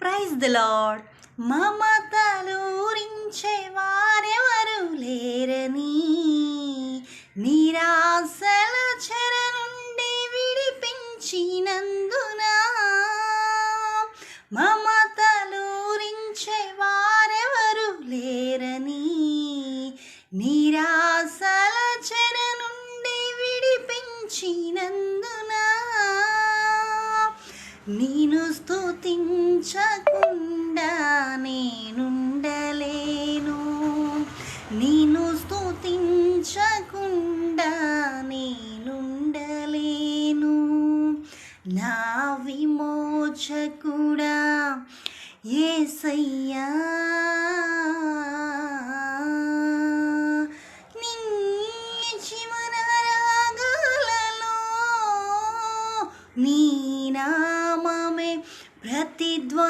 Praise the lord మమతలూరించే వారెవరు లేరని. నిరాశల చెర నుండి విడిపించినందున. మమతలూరించే వారెవరు లేరని. నిరాశ నేను స్థుతించకుండా నేనుండలేను. నేను స్థుతించకుండా నేనుండలేను. నా విమోచకుడా ఏసయ్యా నీనా два.